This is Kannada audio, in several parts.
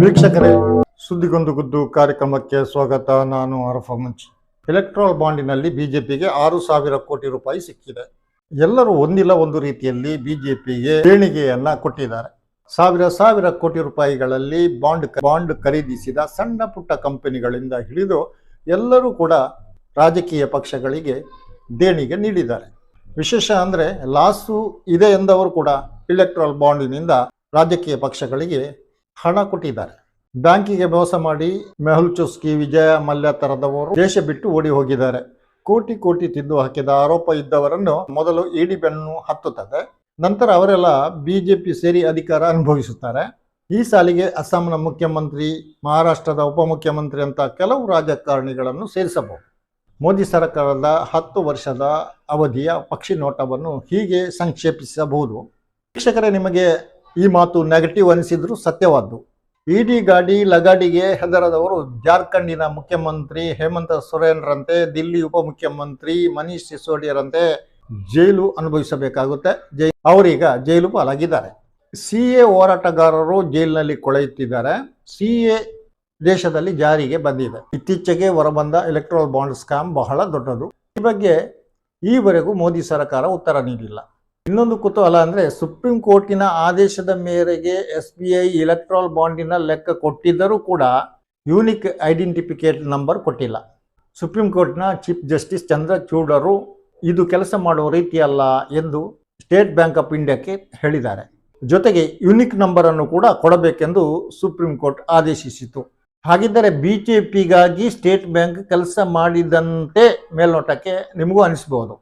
ವೀಕ್ಷಕರೇ, ಸುದ್ದಿಗೊಂದು ಗುದ್ದು ಕಾರ್ಯಕ್ರಮಕ್ಕೆ ಸ್ವಾಗತ. ನಾನು ಅರಫ ಮುಂಚಿ. ಎಲೆಕ್ಟ್ರಾಲ್ ಬಾಂಡಿನಲ್ಲಿ ಬಿಜೆಪಿಗೆ ಆರು ಸಾವಿರ ಕೋಟಿ ರೂಪಾಯಿ ಸಿಕ್ಕಿದೆ. ಎಲ್ಲರೂ ಒಂದಿಲ್ಲ, ಒಂದು ರೀತಿಯಲ್ಲಿ ಬಿಜೆಪಿಗೆ ದೇಣಿಗೆಯನ್ನ ಕೊಟ್ಟಿದ್ದಾರೆ. ಸಾವಿರ ಸಾವಿರ ಕೋಟಿ ರೂಪಾಯಿಗಳಲ್ಲಿ ಬಾಂಡ್ ಬಾಂಡ್ ಖರೀದಿಸಿದ ಸಣ್ಣ ಪುಟ್ಟ ಕಂಪನಿಗಳಿಂದ ಹಿಡಿದು ಎಲ್ಲರೂ ಕೂಡ ರಾಜಕೀಯ ಪಕ್ಷಗಳಿಗೆ ದೇಣಿಗೆ ನೀಡಿದ್ದಾರೆ. ವಿಶೇಷ ಅಂದರೆ ಲಾಸು ಇದೆ ಎಂದವರು ಕೂಡ ಇಲೆಕ್ಟ್ರಲ್ ಬಾಂಡಿನಿಂದ ರಾಜಕೀಯ ಪಕ್ಷಗಳಿಗೆ ಹಣ ಕೊಟ್ಟಿದ್ದಾರೆ. ಬ್ಯಾಂಕಿಗೆ ಮೋಸ ಮಾಡಿ ಮೆಹುಲ್ ಚುಸ್ಕಿ ವಿಜಯ ಮಲ್ಯ ತರದವರು ದೇಶ ಬಿಟ್ಟು ಓಡಿ ಹೋಗಿದ್ದಾರೆ. ಕೋಟಿ ಕೋಟಿ ತಿಂದು ಹಾಕಿದ ಆರೋಪ ಇದ್ದವರನ್ನು ಮೊದಲು ಇಡಿ ಬೆನ್ನು ಹತ್ತುತ್ತದೆ. ನಂತರ ಅವರೆಲ್ಲ ಬಿಜೆಪಿ ಸೇರಿ ಅಧಿಕಾರ ಅನುಭವಿಸುತ್ತಾರೆ. ಈ ಸಾಲಿಗೆ ಅಸ್ಸಾಂನ ಮುಖ್ಯಮಂತ್ರಿ, ಮಹಾರಾಷ್ಟ್ರದ ಉಪಮುಖ್ಯಮಂತ್ರಿ ಅಂತ ಕೆಲವು ರಾಜಕಾರಣಿಗಳನ್ನು ಸೇರಿಸಬಹುದು. ಮೋದಿ ಸರ್ಕಾರದ ಹತ್ತು ವರ್ಷದ ಅವಧಿಯ ಪಕ್ಷಿ ನೋಟವನ್ನು ಹೀಗೆ ಸಂಕ್ಷೇಪಿಸಬಹುದು. ವೀಕ್ಷಕರೇ, ನಿಮಗೆ ಈ ಮಾತು ನೆಗೆಟಿವ್ ಅನಿಸಿದ್ರು ಸತ್ಯವಾದ್ದು. ಇಡಿ ಗಾಡಿ ಲಗಾಡಿಗೆ ಹೆದರದವರು ಜಾರ್ಖಂಡಿನ ಮುಖ್ಯಮಂತ್ರಿ ಹೇಮಂತ ಸೊರೇನ್ರಂತೆ, ದಿಲ್ಲಿ ಉಪಮುಖ್ಯಮಂತ್ರಿ ಮನೀಶ್ ಸಿಸೋಡಿಯರಂತೆ ಜೈಲು ಅನುಭವಿಸಬೇಕಾಗುತ್ತೆ. ಜೈ ಅವರೀಗ ಜೈಲು ಪಾಲಾಗಿದ್ದಾರೆ. ಸಿ ಎ ಹೋರಾಟಗಾರರು ಜೈಲಿನಲ್ಲಿ ಕೊಳೆಯುತ್ತಿದ್ದಾರೆ. ಸಿ ಎ ದೇಶದಲ್ಲಿ ಜಾರಿಗೆ ಬಂದಿದೆ. ಇತ್ತೀಚೆಗೆ ಹೊರಬಂದ ಎಲೆಕ್ಟ್ರಲ್ ಬಾಂಡ್ ಸ್ಕ್ಯಾಮ್ ಬಹಳ ದೊಡ್ಡದು. ಈ ಬಗ್ಗೆ ಈವರೆಗೂ ಮೋದಿ ಸರ್ಕಾರ ಉತ್ತರ ನೀಡಿಲ್ಲ. ಇನ್ನೊಂದು ಕುತೂಹಲ ಅಂದ್ರೆ ಸುಪ್ರೀಂ ಕೋರ್ಟಿನ ಆದೇಶದ ಮೇರೆಗೆ ಎಸ್ ಬಿ ಐ ಇಲೆಕ್ಟ್ರಾಲ್ ಬಾಂಡಿನ ಲೆಕ್ಕ ಕೊಟ್ಟಿದ್ದರೂ ಕೂಡ ಯೂನಿಕ್ ಐಡೆಂಟಿಫಿಕೇಟ್ ನಂಬರ್ ಕೊಟ್ಟಿಲ್ಲ. ಸುಪ್ರೀಂ ಕೋರ್ಟ್ನ ಚೀಫ್ ಜಸ್ಟಿಸ್ ಚಂದ್ರಚೂಡರು ಇದು ಕೆಲಸ ಮಾಡುವ ರೀತಿಯಲ್ಲ ಎಂದು ಸ್ಟೇಟ್ ಬ್ಯಾಂಕ್ ಆಫ್ ಇಂಡಿಯಾಕ್ಕೆ ಹೇಳಿದ್ದಾರೆ. ಜೊತೆಗೆ ಯುನಿಕ್ ನಂಬರ್ ಅನ್ನು ಕೂಡ ಕೊಡಬೇಕೆಂದು ಸುಪ್ರೀಂ ಕೋರ್ಟ್ ಆದೇಶಿಸಿತು ಹಾಗಿದ್ದರೆ ಬಿ ಜೆ ಪಿಗಾಗಿ ಸ್ಟೇಟ್ ಬ್ಯಾಂಕ್ ಕೆಲಸ ಮಾಡಿದಂತೆ ಮೇಲ್ನೋಟಕ್ಕೆ ನಿಮಗೂ ಅನಿಸಬಹುದು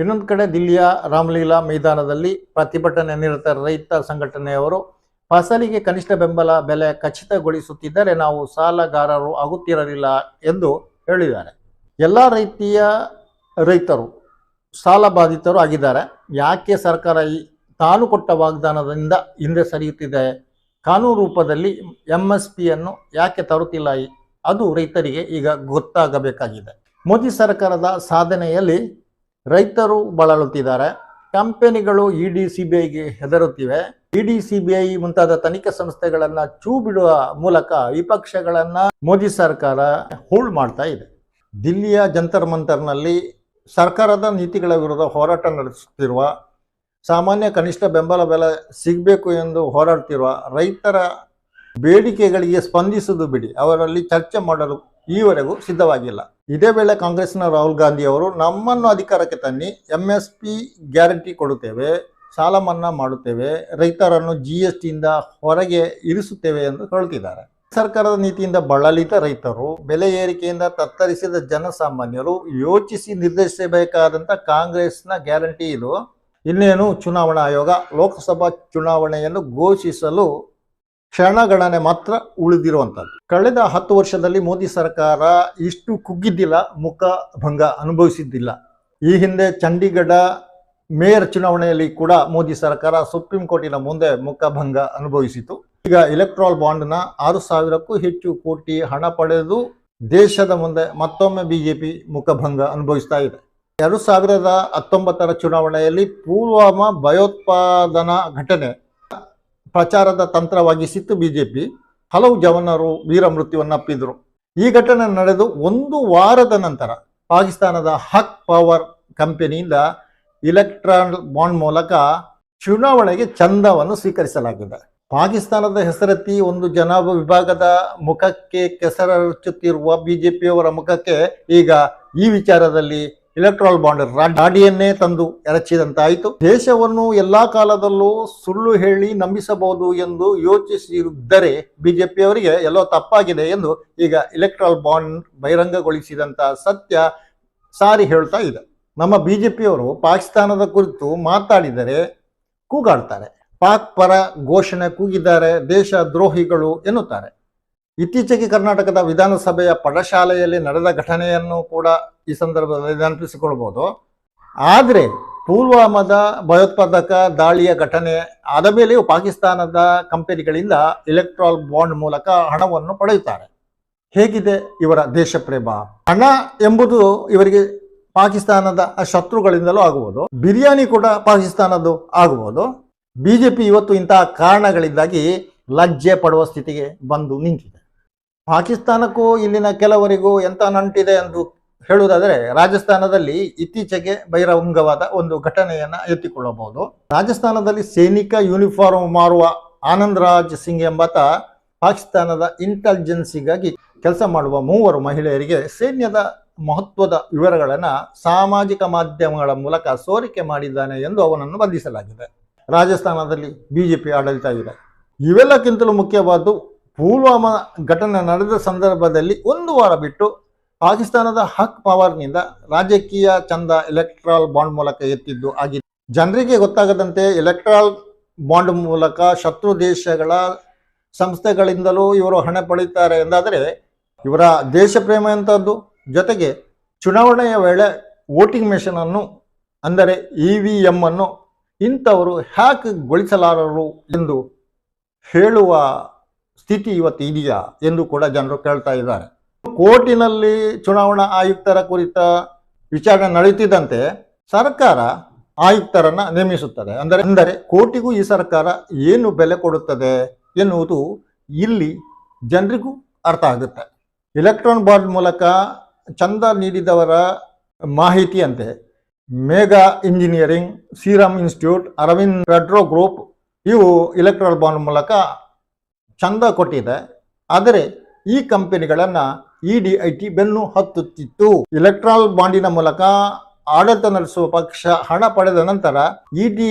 ಇನ್ನೊಂದು ಕಡೆ ದಿಲ್ಲಿಯ ರಾಮಲೀಲಾ ಮೈದಾನದಲ್ಲಿ ಪ್ರತಿಭಟನೆ ನಿರತ ರೈತ ಸಂಘಟನೆಯವರು ಫಸಲಿಗೆ ಕನಿಷ್ಠ ಬೆಂಬಲ ಬೆಲೆ ಖಚಿತಗೊಳಿಸುತ್ತಿದ್ದರೆ ನಾವು ಸಾಲಗಾರರು ಆಗುತ್ತಿರಲಿಲ್ಲ ಎಂದು ಹೇಳಿದ್ದಾರೆ. ಎಲ್ಲ ರೀತಿಯ ರೈತರು ಸಾಲ ಬಾಧಿತರು ಆಗಿದ್ದಾರೆ. ಯಾಕೆ ಸರ್ಕಾರ ಈ ತಾನು ಕೊಟ್ಟ ವಾಗ್ದಾನದಿಂದ ಹಿಂದೆ ಸರಿಯುತ್ತಿದೆ? ಕಾನೂನು ರೂಪದಲ್ಲಿ ಎಂ ಎಸ್ ಪಿಯನ್ನು ಯಾಕೆ ತರುತ್ತಿಲ್ಲ? ಅದು ರೈತರಿಗೆ ಈಗ ಗೊತ್ತಾಗಬೇಕಾಗಿದೆ. ಮೋದಿ ಸರ್ಕಾರದ ಸಾಧನೆಯಲ್ಲಿ ರೈತರು ಬಳಲುತ್ತಿದ್ದಾರೆ. ಕಂಪನಿಗಳು ಬಿ ಐಗೆ ಹೆದರುತ್ತಿವೆ. ಇಡಿ, ಸಿಬಿಐ ಮುಂತಾದ ತನಿಖಾ ಸಂಸ್ಥೆಗಳನ್ನ ಚೂ ಬಿಡುವ ಮೂಲಕ ವಿಪಕ್ಷಗಳನ್ನ ಮೋದಿ ಸರ್ಕಾರ ಹೋಲ್ಡ್ ಮಾಡ್ತಾ ಇದೆ. ದಿಲ್ಲಿಯ ಜಂತರ್ ಮಂತರ್ನಲ್ಲಿ ಸರ್ಕಾರದ ನೀತಿಗಳ ವಿರುದ್ಧ ಹೋರಾಟ ನಡೆಸುತ್ತಿರುವ, ಸಾಮಾನ್ಯ ಕನಿಷ್ಠ ಬೆಂಬಲ ಬೆಲೆ ಸಿಗಬೇಕು ಎಂದು ಹೋರಾಡ್ತಿರುವ ರೈತರ ಬೇಡಿಕೆಗಳಿಗೆ ಸ್ಪಂದಿಸುವುದು ಬಿಡಿ. ಅವರಲ್ಲಿ ಚರ್ಚೆ ಮಾಡಲು ಈವರೆಗೂ ಸಿದ್ಧವಾಗಿಲ್ಲ. ಇದೇ ವೇಳೆ ಕಾಂಗ್ರೆಸ್ನ ರಾಹುಲ್ ಗಾಂಧಿ ಅವರು, ನಮ್ಮನ್ನು ಅಧಿಕಾರಕ್ಕೆ ತನ್ನಿ ಎಂ ಎಸ್ ಪಿ ಗ್ಯಾರಂಟಿ ಕೊಡುತ್ತೇವೆ, ಸಾಲ ಮನ್ನಾ ಮಾಡುತ್ತೇವೆ, ರೈತರನ್ನು ಜಿ ಎಸ್ ಟಿಯಿಂದ ಹೊರಗೆ ಇರಿಸುತ್ತೇವೆ ಎಂದು ಹೇಳ್ತಿದ್ದಾರೆ. ಸರ್ಕಾರದ ನೀತಿಯಿಂದ ಬಳಲಿತ ರೈತರು, ಬೆಲೆ ಏರಿಕೆಯಿಂದ ತತ್ತರಿಸಿದ ಜನಸಾಮಾನ್ಯರು ಯೋಚಿಸಿ ನಿರ್ದೇಶಿಸಬೇಕಾದಂಥ ಕಾಂಗ್ರೆಸ್ನ ಗ್ಯಾರಂಟಿ ಇದು. ಇನ್ನೇನು, ಚುನಾವಣಾ ಆಯೋಗ, ಲೋಕಸಭಾ ಚುನಾವಣೆಯನ್ನು ಘೋಷಿಸಲು ಕ್ಷಣಗಣನೆ ಮಾತ್ರ ಉಳಿದಿರುವಂಥದ್ದು. ಕಳೆದ ಹತ್ತು ವರ್ಷದಲ್ಲಿ ಮೋದಿ ಸರ್ಕಾರ ಇಷ್ಟು ಕುಗ್ಗಿದ್ದಿಲ್ಲ, ಮುಖ ಭಂಗ ಅನುಭವಿಸಿದ್ದಿಲ್ಲ. ಈ ಹಿಂದೆ ಚಂಡೀಗಢ ಮೇಯರ್ ಚುನಾವಣೆಯಲ್ಲಿ ಕೂಡ ಮೋದಿ ಸರ್ಕಾರ ಸುಪ್ರೀಂ ಕೋರ್ಟಿನ ಮುಂದೆ ಮುಖಭಂಗ ಅನುಭವಿಸಿತು. ಈಗ ಇಲೆಕ್ಟ್ರಾಲ್ ಬಾಂಡ್ನ ಆರು ಸಾವಿರಕ್ಕೂ ಹೆಚ್ಚು ಕೋಟಿ ಹಣ ಪಡೆದು ದೇಶದ ಮುಂದೆ ಮತ್ತೊಮ್ಮೆ ಬಿಜೆಪಿ ಮುಖಭಂಗ ಅನುಭವಿಸ್ತಾ ಇದೆ. ಎರಡು ಸಾವಿರದ ಹತ್ತೊಂಬತ್ತರ ಚುನಾವಣೆಯಲ್ಲಿ ಪುಲ್ವಾಮಾ ಭಯೋತ್ಪಾದನಾ ಘಟನೆ ಪ್ರಚಾರದ ತಂತ್ರವಾಗಿಸಿತ್ತು ಬಿಜೆಪಿ ಹಲವು ಜವಾನರು ವೀರ ಮೃತ್ಯುವನ್ನಪ್ಪಿದ್ರು ಈ ಘಟನೆ ನಡೆದು ಒಂದು ವಾರದ ನಂತರ ಪಾಕಿಸ್ತಾನದ ಹಕ್ ಪವರ್ ಕಂಪನಿಯಿಂದ ಇಲೆಕ್ಟ್ರಾನ್ ಬಾಂಡ್ ಮೂಲಕ ಚುನಾವಣೆಗೆ ಚಂದವನ್ನು ಸ್ವೀಕರಿಸಲಾಗಿದೆ. ಪಾಕಿಸ್ತಾನದ ಹೆಸರತ್ತಿ ಒಂದು ಜನಾಭ ವಿಭಾಗದ ಮುಖಕ್ಕೆ ಕೆಸರಚ್ಚುತ್ತಿರುವ ಬಿಜೆಪಿಯವರ ಮುಖಕ್ಕೆ ಈಗ ಈ ವಿಚಾರದಲ್ಲಿ ಇಲೆಕ್ಟ್ರಾಲ್ ಬಾಂಡ್ ರಾಡಿಯನ್ನೇ ತಂದು ಎರಚಿದಂತಾಯಿತು. ದೇಶವನ್ನು ಎಲ್ಲಾ ಕಾಲದಲ್ಲೂ ಸುಳ್ಳು ಹೇಳಿ ನಂಬಿಸಬಹುದು ಎಂದು ಯೋಚಿಸಿದ್ದರೆ ಬಿಜೆಪಿಯವರಿಗೆ ಎಲ್ಲೋ ತಪ್ಪಾಗಿದೆ ಎಂದು ಈಗ ಇಲೆಕ್ಟ್ರಾಲ್ ಬಾಂಡ್ ಬಹಿರಂಗಗೊಳಿಸಿದಂತಹ ಸತ್ಯ ಸಾರಿ ಹೇಳ್ತಾ ಇದೆ. ನಮ್ಮ ಬಿಜೆಪಿಯವರು ಪಾಕಿಸ್ತಾನದ ಕುರಿತು ಮಾತಾಡಿದರೆ ಕೂಗಾಡ್ತಾರೆ. ಪಾಕ್ ಪರ ಘೋಷಣೆ ಕೂಗಿದ್ದಾರೆ, ದೇಶ ದ್ರೋಹಿಗಳು ಎನ್ನುತ್ತಾರೆ. ಇತ್ತೀಚೆಗೆ ಕರ್ನಾಟಕದ ವಿಧಾನಸಭೆಯ ಪಡಶಾಲೆಯಲ್ಲಿ ನಡೆದ ಘಟನೆಯನ್ನು ಕೂಡ ಈ ಸಂದರ್ಭದಲ್ಲಿ ನೆನಪಿಸಿಕೊಳ್ಬೋದು. ಆದರೆ ಪುಲ್ವಾಮಾದ ಭಯೋತ್ಪಾದಕ ದಾಳಿಯ ಘಟನೆ ಆದ ಮೇಲೆಯೂ ಪಾಕಿಸ್ತಾನದ ಕಂಪನಿಗಳಿಂದ ಇಲೆಕ್ಟ್ರಾಲ್ ಬಾಂಡ್ ಮೂಲಕ ಹಣವನ್ನು ಪಡೆಯುತ್ತಾರೆ. ಹೇಗಿದೆ ಇವರ ದೇಶ ಪ್ರೇಮ ಹಣ ಎಂಬುದು ಇವರಿಗೆ ಪಾಕಿಸ್ತಾನದ ಶತ್ರುಗಳಿಂದಲೂ ಆಗಬಹುದು ಬಿರಿಯಾನಿ ಕೂಡ ಪಾಕಿಸ್ತಾನದ್ದು ಆಗಬಹುದು ಬಿಜೆಪಿ ಇವತ್ತು ಇಂತಹ ಕಾರಣಗಳಿಂದಾಗಿ ಲಜ್ಜೆ ಪಡುವ ಸ್ಥಿತಿಗೆ ಬಂದು ನಿಂತಿದೆ. ಪಾಕಿಸ್ತಾನಕ್ಕೂ ಇಲ್ಲಿನ ಕೆಲವರಿಗೂ ಎಂತ ನಂಟಿದೆ ಎಂದು ಹೇಳುವುದಾದರೆ ರಾಜಸ್ಥಾನದಲ್ಲಿ ಇತ್ತೀಚೆಗೆ ಬಹಿರಂಗವಾದ ಒಂದು ಘಟನೆಯನ್ನ ಎತ್ತಿಕೊಳ್ಳಬಹುದು. ರಾಜಸ್ಥಾನದಲ್ಲಿ ಸೈನಿಕ ಯೂನಿಫಾರ್ಮ್ ಮಾರುವ ಆನಂದ್ ರಾಜ್ ಸಿಂಗ್ ಎಂಬಾತ ಪಾಕಿಸ್ತಾನದ ಇಂಟೆಲಿಜೆನ್ಸಿಗಾಗಿ ಕೆಲಸ ಮಾಡುವ ಮೂವರು ಮಹಿಳೆಯರಿಗೆ ಸೈನ್ಯದ ಮಹತ್ವದ ವಿವರಗಳನ್ನು ಸಾಮಾಜಿಕ ಮಾಧ್ಯಮಗಳ ಮೂಲಕ ಸೋರಿಕೆ ಮಾಡಿದ್ದಾನೆ ಎಂದು ಅವನನ್ನು ಬಂಧಿಸಲಾಗಿದೆ. ರಾಜಸ್ಥಾನದಲ್ಲಿ ಬಿಜೆಪಿ ಆಡಳಿತ ಇದೆ. ಇವೆಲ್ಲಕ್ಕಿಂತಲೂ ಮುಖ್ಯವಾದ್ದು ಪುಲ್ವಾಮಾ ಘಟನೆ ನಡೆದ ಸಂದರ್ಭದಲ್ಲಿ ಒಂದು ವಾರ ಬಿಟ್ಟು ಪಾಕಿಸ್ತಾನದ ಹಕ್ ಪವರ್ನಿಂದ ರಾಜಕೀಯ ಚಂದ ಎಲೆಕ್ಟ್ರಾಲ್ ಬಾಂಡ್ ಮೂಲಕ ಎತ್ತಿದ್ದು ಆಗಿದೆ ಜನರಿಗೆ ಗೊತ್ತಾಗದಂತೆ ಎಲೆಕ್ಟ್ರಾಲ್ ಬಾಂಡ್ ಮೂಲಕ ಶತ್ರು ದೇಶಗಳ ಸಂಸ್ಥೆಗಳಿಂದಲೂ ಇವರು ಹಣ ಪಡೆಯುತ್ತಾರೆ ಎಂದಾದರೆ ಇವರ ದೇಶ ಪ್ರೇಮ ಎಂಥದ್ದು? ಜೊತೆಗೆ ಚುನಾವಣೆಯ ವೇಳೆ ವೋಟಿಂಗ್ ಮೆಷಿನ್ ಅನ್ನು ಅಂದರೆ ಇ ವಿ ಎಂ ಅನ್ನು ಇಂಥವರು ಹ್ಯಾಕ್ ಗೊಳಿಸಲಾರರು ಎಂದು ಹೇಳುವ ಸ್ಥಿತಿ ಇವತ್ತು ಇದೆಯಾ ಎಂದು ಕೂಡ ಜನರು ಕೇಳ್ತಾ ಇದ್ದಾರೆ. ಕೋರ್ಟಿನಲ್ಲಿ ಚುನಾವಣಾ ಆಯುಕ್ತರ ಕುರಿತ ವಿಚಾರಣೆ ನಡೆಯುತ್ತಿದ್ದಂತೆ ಸರ್ಕಾರ ಆಯುಕ್ತರನ್ನ ನೇಮಿಸುತ್ತದೆ. ಅಂದರೆ ಅಂದರೆ ಕೋರ್ಟಿಗೂ ಈ ಸರ್ಕಾರ ಏನು ಬೆಲೆ ಕೊಡುತ್ತದೆ ಎನ್ನುವುದು ಇಲ್ಲಿ ಜನರಿಗೂ ಅರ್ಥ ಆಗುತ್ತೆ. ಎಲೆಕ್ಟ್ರಾನ್ ಬಾಂಡ್ ಮೂಲಕ ಚಂದ ನೀಡಿದವರ ಮಾಹಿತಿಯಂತೆ Megha engineering, serum institute, Aravind ರೆಡ್ರೋ group ಇವು ಎಲೆಕ್ಟ್ರಾನ್ ಬಾಂಡ್ ಮೂಲಕ ಚಂದ ಕೊಟ್ಟಿದೆ. ಆದರೆ ಈ ಕಂಪನಿಗಳನ್ನು ಇ ಡಿ ಐ ಟಿ ಬೆನ್ನು ಹತ್ತುತ್ತಿತ್ತು. ಎಲೆಕ್ಟ್ರಾಲ್ ಬಾಂಡಿನ ಮೂಲಕ ಆಡಳಿತ ನಡೆಸುವ ಪಕ್ಷ ಹಣ ಪಡೆದ ನಂತರ ಇ ಡಿ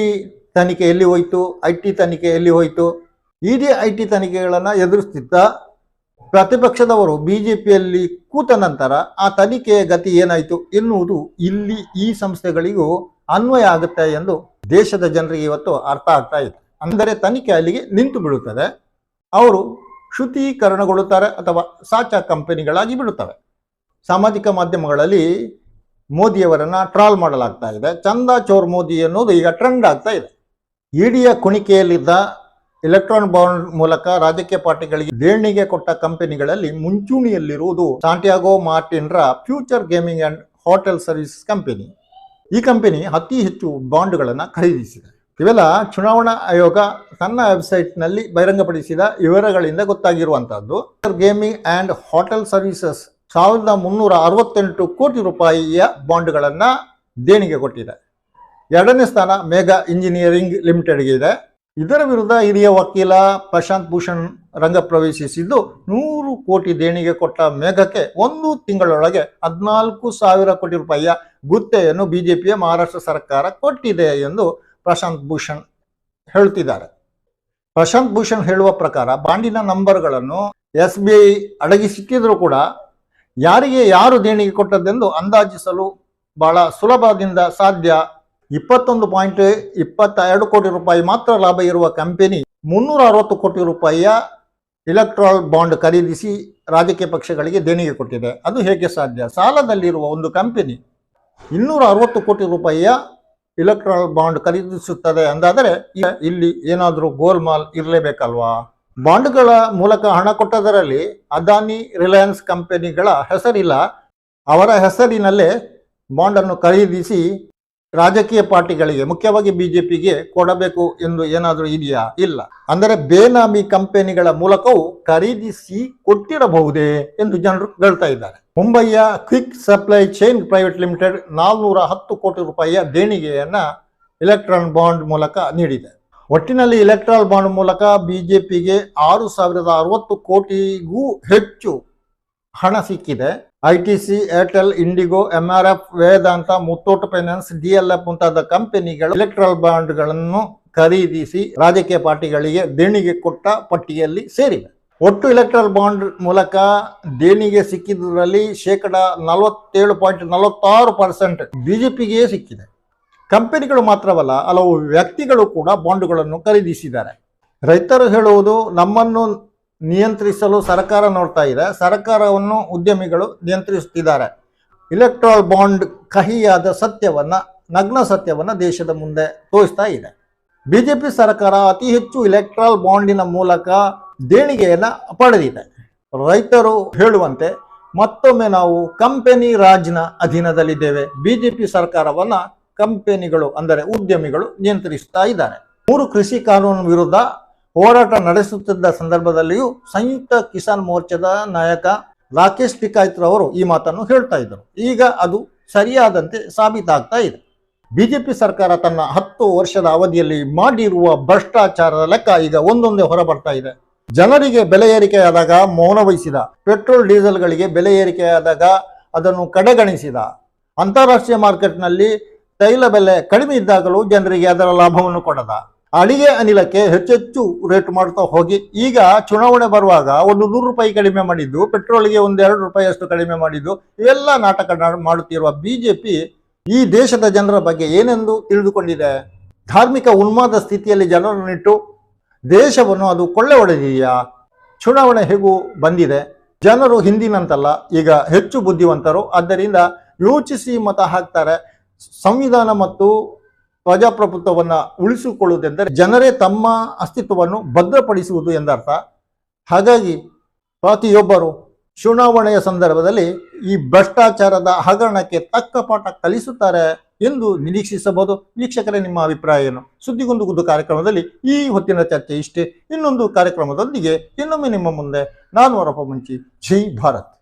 ತನಿಖೆ ಎಲ್ಲಿ ಹೋಯಿತು ಐ ಟಿ ತನಿಖೆ ಎಲ್ಲಿ ಹೋಯಿತು. ಇ ಡಿ ಐ ಟಿ ತನಿಖೆಗಳನ್ನು ಎದುರಿಸ್ತಿದ್ದ ಪ್ರತಿಪಕ್ಷದವರು ಬಿಜೆಪಿಯಲ್ಲಿ ಕೂತ ನಂತರ ಆ ತನಿಖೆಯ ಗತಿ ಏನಾಯಿತು ಎನ್ನುವುದು ಇಲ್ಲಿ ಈ ಸಂಸ್ಥೆಗಳಿಗೂ ಅನ್ವಯ ಆಗುತ್ತೆ ಎಂದು ದೇಶದ ಜನರಿಗೆ ಇವತ್ತು ಅರ್ಥ ಆಗ್ತಾ ಇದೆ. ಅಂದರೆ ತನಿಖೆ ಅಲ್ಲಿಗೆ ನಿಂತು ಬಿಡುತ್ತದೆ. ಅವರು ಶುದ್ಧೀಕರಣಗೊಳ್ಳುತ್ತಾರೆ ಅಥವಾ ಸಾಚಾ ಕಂಪನಿಗಳಾಗಿ ಬಿಡುತ್ತವೆ. ಸಾಮಾಜಿಕ ಮಾಧ್ಯಮಗಳಲ್ಲಿ ಮೋದಿಯವರನ್ನು ಟ್ರಾಲ್ ಮಾಡಲಾಗ್ತಾ ಇದೆ. ಚಂದ ಚೋರ್ ಮೋದಿ ಅನ್ನೋದು ಈಗ ಟ್ರೆಂಡ್ ಆಗ್ತಾ ಇದೆ. ಇಡಿಯ ಕುಣಿಕೆಯಲ್ಲಿದ್ದ ಎಲೆಕ್ಟ್ರಾನ್ ಬಾಂಡ್ ಮೂಲಕ ರಾಜಕೀಯ ಪಾರ್ಟಿಗಳಿಗೆ ದೇಣಿಗೆ ಕೊಟ್ಟ ಕಂಪನಿಗಳಲ್ಲಿ ಮುಂಚೂಣಿಯಲ್ಲಿರುವುದು Santiago ಮಾರ್ಟಿನ್ರ future gaming and hotel service company. ಈ ಕಂಪನಿ ಅತಿ ಹೆಚ್ಚು ಬಾಂಡ್ಗಳನ್ನು ಖರೀದಿಸಿದೆ. ಇವೆಲ್ಲ ಚುನಾವಣಾ ಆಯೋಗ ತನ್ನ ವೆಬ್ಸೈಟ್ನಲ್ಲಿ ಬಹಿರಂಗಪಡಿಸಿದ ವಿವರಗಳಿಂದ ಗೊತ್ತಾಗಿರುವಂತಹದ್ದು. ಗೇಮಿಂಗ್ ಅಂಡ್ ಹೋಟೆಲ್ ಸರ್ವಿಸಸ್ ಸಾವಿರದ ಮುನ್ನೂರ ಅರವತ್ತೆಂಟು ಕೋಟಿ ರೂಪಾಯಿಯ ಬಾಂಡ್ಗಳನ್ನು ದೇಣಿಗೆ ಕೊಟ್ಟಿದೆ. ಎರಡನೇ ಸ್ಥಾನ ಮೇಘಾ ಇಂಜಿನಿಯರಿಂಗ್ ಲಿಮಿಟೆಡ್ಗೆ ಇದೆ. ಇದರ ವಿರುದ್ಧ ಹಿರಿಯ ವಕೀಲ ಪ್ರಶಾಂತ್ ಭೂಷಣ್ ರಂಗ ಪ್ರವೇಶಿಸಿದ್ದು ನೂರು ಕೋಟಿ ದೇಣಿಗೆ ಕೊಟ್ಟ ಮೇಘಕ್ಕೆ ಒಂದು ತಿಂಗಳೊಳಗೆ ಹದಿನಾಲ್ಕು ಸಾವಿರ ಕೋಟಿ ರೂಪಾಯಿಯ ಗುತ್ತೆಯನ್ನು ಬಿಜೆಪಿಯ ಮಹಾರಾಷ್ಟ್ರ ಸರ್ಕಾರ ಕೊಟ್ಟಿದೆ ಎಂದು ಪ್ರಶಾಂತ್ ಭೂಷಣ್ ಹೇಳುತ್ತಿದ್ದಾರೆ ಪ್ರಶಾಂತ್ ಭೂಷಣ್ ಹೇಳುವ ಪ್ರಕಾರ ಬಾಂಡಿನ ನಂಬರ್ಗಳನ್ನು ಎಸ್ ಬಿ ಐ ಸಿಕ್ಕಿದರೂ ಕೂಡ ಯಾರಿಗೆ ಯಾರು ದೇಣಿಗೆ ಕೊಟ್ಟದ್ದೆಂದು ಅಂದಾಜಿಸಲು ಬಹಳ ಸುಲಭದಿಂದ ಸಾಧ್ಯ. ಇಪ್ಪತ್ತೊಂದು ಪಾಯಿಂಟ್ ಇಪ್ಪತ್ತೆರಡು ಕೋಟಿ ರೂಪಾಯಿ ಮಾತ್ರ ಲಾಭ ಇರುವ ಕಂಪನಿ ಮುನ್ನೂರ ಅರವತ್ತು ಕೋಟಿ ರೂಪಾಯಿಯ ಇಲೆಕ್ಟ್ರಾಲ್ ಬಾಂಡ್ ಖರೀದಿಸಿ ರಾಜಕೀಯ ಪಕ್ಷಗಳಿಗೆ ದೇಣಿಗೆ ಕೊಟ್ಟಿದೆ. ಅದು ಹೇಗೆ ಸಾಧ್ಯ? ಸಾಲದಲ್ಲಿರುವ ಒಂದು ಕಂಪನಿ ಇನ್ನೂರ ಅರವತ್ತು ಕೋಟಿ ರೂಪಾಯಿಯ ಇಲೆಕ್ಟ್ರಾಲ್ ಬಾಂಡ್ ಖರೀದಿಸುತ್ತದೆ ಅಂದಾದರೆ ಇಲ್ಲಿ ಏನಾದರೂ ಗೋಲ್ ಮಾಲ್ ಇರಲೇಬೇಕಲ್ವಾ? ಬಾಂಡ್ಗಳ ಮೂಲಕ ಹಣ ಕೊಟ್ಟದರಲ್ಲಿ ಅದಾನಿ ರಿಲಯನ್ಸ್ ಕಂಪನಿಗಳ ಹೆಸರಿಲ್ಲ. ಅವರ ಹೆಸರಿನಲ್ಲೇ ಬಾಂಡನ್ನು ಖರೀದಿಸಿ ರಾಜಕೀಯ ಪಾರ್ಟಿಗಳಿಗೆ, ಮುಖ್ಯವಾಗಿ ಬಿಜೆಪಿಗೆ ಕೊಡಬೇಕು ಎಂದು ಏನಾದರೂ ಇದೆಯಾ? ಇಲ್ಲ. ಅಂದರೆ ಬೇನಾಮಿ ಕಂಪನಿಗಳ ಮೂಲಕವೂ ಖರೀದಿಸಿ ಕೊಟ್ಟಿರಬಹುದೇ ಎಂದು ಜನರು ಹೇಳ್ತಾ ಇದ್ದಾರೆ. ಮುಂಬೈಯ quick supply chain private limited ನಾಲ್ನೂರ ಹತ್ತು ಕೋಟಿ ರೂಪಾಯಿಯ ದೇಣಿಗೆಯನ್ನ ಎಲೆಕ್ಟ್ರಾನ್ ಬಾಂಡ್ ಮೂಲಕ ನೀಡಿದೆ. ಒಟ್ಟಿನಲ್ಲಿ ಎಲೆಕ್ಟ್ರಾಲ್ ಬಾಂಡ್ ಮೂಲಕ ಬಿಜೆಪಿಗೆ ಆರು ಸಾವಿರದ ಅರವತ್ತು ಕೋಟಿಗೂ ಹೆಚ್ಚು ಹಣ ಸಿಕ್ಕಿದೆ. I T C, Airtel, IndiGo F, Vedanta, Muthoot finance DLF ಮುಂತಾದ ಕಂಪನಿಗಳು ಎಲೆಕ್ಟ್ರಲ್ ಬಾಂಡ್ಗಳನ್ನು ಖರೀದಿಸಿ ರಾಜಕೀಯ ಪಾರ್ಟಿಗಳಿಗೆ ದೇಣಿಗೆ ಕೊಟ್ಟ ಪಟ್ಟಿಯಲ್ಲಿ ಸೇರಿವೆ. ಒಟ್ಟು ಎಲೆಕ್ಟ್ರಲ್ ಬಾಂಡ್ ಮೂಲಕ ದೇಣಿಗೆ ಸಿಕ್ಕಿದ್ರಲ್ಲಿ ಶೇಕಡ ನಲವತ್ತೇಳು ಪಾಯಿಂಟ್ ನಲವತ್ತಾರು ಪರ್ಸೆಂಟ್ ಬಿಜೆಪಿಗೆ ಸಿಕ್ಕಿದೆ. ಕಂಪನಿಗಳು ಮಾತ್ರವಲ್ಲ, ಹಲವು ವ್ಯಕ್ತಿಗಳು ಕೂಡ ಬಾಂಡ್ಗಳನ್ನು ಖರೀದಿಸಿದ್ದಾರೆ. ರೈತರು ಹೇಳುವುದು, ನಮ್ಮನ್ನು ನಿಯಂತ್ರಿಸಲು ಸರ್ಕಾರ ನೋಡ್ತಾ ಇದೆ. ಸರ್ಕಾರವನ್ನು ಉದ್ಯಮಿಗಳು ನಿಯಂತ್ರಿಸುತ್ತಿದ್ದಾರೆ. ಇಲೆಕ್ಟ್ರಾಲ್ ಬಾಂಡ್ ಕಹಿಯಾದ ಸತ್ಯವನ್ನ, ನಗ್ನ ಸತ್ಯವನ್ನ ದೇಶದ ಮುಂದೆ ತೋರಿಸ್ತಾ ಇದೆ. ಬಿಜೆಪಿ ಸರ್ಕಾರ ಅತಿ ಹೆಚ್ಚು ಇಲೆಕ್ಟ್ರಾಲ್ ಬಾಂಡಿನ ಮೂಲಕ ದೇಣಿಗೆಯನ್ನ ಪಡೆದಿದೆ. ರೈತರು ಹೇಳುವಂತೆ ಮತ್ತೊಮ್ಮೆ ನಾವು ಕಂಪೆನಿ ರಾಜ್ನ ಅಧೀನದಲ್ಲಿದ್ದೇವೆ. ಬಿಜೆಪಿ ಸರ್ಕಾರವನ್ನ ಕಂಪೆನಿಗಳು, ಅಂದರೆ ಉದ್ಯಮಿಗಳು ನಿಯಂತ್ರಿಸ್ತಾ ಇದ್ದಾರೆ. ಮೂರು ಕೃಷಿ ಕಾನೂನು ವಿರುದ್ಧ ಹೋರಾಟ ನಡೆಸುತ್ತಿದ್ದ ಸಂದರ್ಭದಲ್ಲಿಯೂ ಸಂಯುಕ್ತ ಕಿಸಾನ್ ಮೋರ್ಚಾದ ನಾಯಕ ರಾಕೇಶ್ ಟಿಕಾಯ್ತ್ ಅವರು ಈ ಮಾತನ್ನು ಹೇಳ್ತಾ ಇದ್ದರು. ಈಗ ಅದು ಸರಿಯಾದಂತೆ ಸಾಬೀತಾಗ್ತಾ ಇದೆ. ಬಿಜೆಪಿ ಸರ್ಕಾರ ತನ್ನ ಹತ್ತು ವರ್ಷದ ಅವಧಿಯಲ್ಲಿ ಮಾಡಿರುವ ಭ್ರಷ್ಟಾಚಾರದ ಲೆಕ್ಕ ಈಗ ಒಂದೊಂದೇ ಹೊರಬರ್ತಾ ಇದೆ. ಜನರಿಗೆ ಬೆಲೆ ಏರಿಕೆಯಾದಾಗ ಮೌನ ವಹಿಸಿದ, ಪೆಟ್ರೋಲ್, ಡೀಸೆಲ್ಗಳಿಗೆ ಬೆಲೆ ಏರಿಕೆಯಾದಾಗ ಅದನ್ನು ಕಡೆಗಣಿಸಿದ, ಅಂತಾರಾಷ್ಟ್ರೀಯ ಮಾರ್ಕೆಟ್ನಲ್ಲಿ ತೈಲ ಬೆಲೆ ಕಡಿಮೆ ಇದ್ದಾಗಲೂ ಜನರಿಗೆ ಅದರ ಲಾಭವನ್ನು ಕೊಡದ. ಅಡಿಗೆ ಅನಿಲಕ್ಕೆ ಹೆಚ್ಚೆಚ್ಚು ರೇಟ್ ಮಾಡ್ತಾ ಹೋಗಿ. ಈಗ ಚುನಾವಣೆ ಬರುವಾಗ ಒಂದು ನೂರು ರೂಪಾಯಿ ಕಡಿಮೆ ಮಾಡಿದ್ದು, ಪೆಟ್ರೋಲ್ಗೆ ಒಂದು ಎರಡು ರೂಪಾಯಿ ಅಷ್ಟು ಕಡಿಮೆ ಮಾಡಿದ್ದು, ಇವೆಲ್ಲ ನಾಟಕ ಮಾಡುತ್ತಿರುವ ಬಿಜೆಪಿ ಈ ದೇಶದ ಜನರ ಬಗ್ಗೆ ಏನೆಂದು ತಿಳಿದುಕೊಂಡಿದೆ? ಧಾರ್ಮಿಕ ಉನ್ಮಾದ ಸ್ಥಿತಿಯಲ್ಲಿ ಜನರನ್ನಿಟ್ಟು ದೇಶವನ್ನು ಅದು ಕೊಳ್ಳೆ ಹೊಡೆದಿದೆಯಾ ಚುನಾವಣೆ ಹೇಗೂ ಬಂದಿದೆ? ಜನರು ಹಿಂದಿನಂತಲ್ಲ, ಈಗ ಹೆಚ್ಚು ಬುದ್ಧಿವಂತರು. ಆದ್ದರಿಂದ ಯೋಚಿಸಿ ಮತ ಹಾಕ್ತಾರೆ. ಸಂವಿಧಾನ ಮತ್ತು ಪ್ರಜಾಪ್ರಭುತ್ವವನ್ನು ಉಳಿಸಿಕೊಳ್ಳುವುದೆಂದರೆ ಜನರೇ ತಮ್ಮ ಅಸ್ತಿತ್ವವನ್ನು ಭದ್ರಪಡಿಸುವುದು ಎಂದರ್ಥ. ಹಾಗಾಗಿ ಪ್ರತಿಯೊಬ್ಬರು ಚುನಾವಣೆಯ ಸಂದರ್ಭದಲ್ಲಿ ಈ ಭ್ರಷ್ಟಾಚಾರದ ಹಗರಣಕ್ಕೆ ತಕ್ಕ ಪಾಠ ಕಲಿಸುತ್ತಾರೆ ಎಂದು ನಿರೀಕ್ಷಿಸಬಹುದು. ವೀಕ್ಷಕರೇ, ನಿಮ್ಮ ಅಭಿಪ್ರಾಯ ಏನು? ಸುದ್ದಿಗೊಂದು ಕಾರ್ಯಕ್ರಮದಲ್ಲಿ ಈ ಹೊತ್ತಿನ ಚರ್ಚೆ ಇಷ್ಟೇ. ಇನ್ನೊಂದು ಕಾರ್ಯಕ್ರಮದೊಂದಿಗೆ ಇನ್ನೊಮ್ಮೆ ನಿಮ್ಮ ಮುಂದೆ. ನಾನು ವರಪ ಮುಂಚಿ. ಜೈ ಭಾರತ್.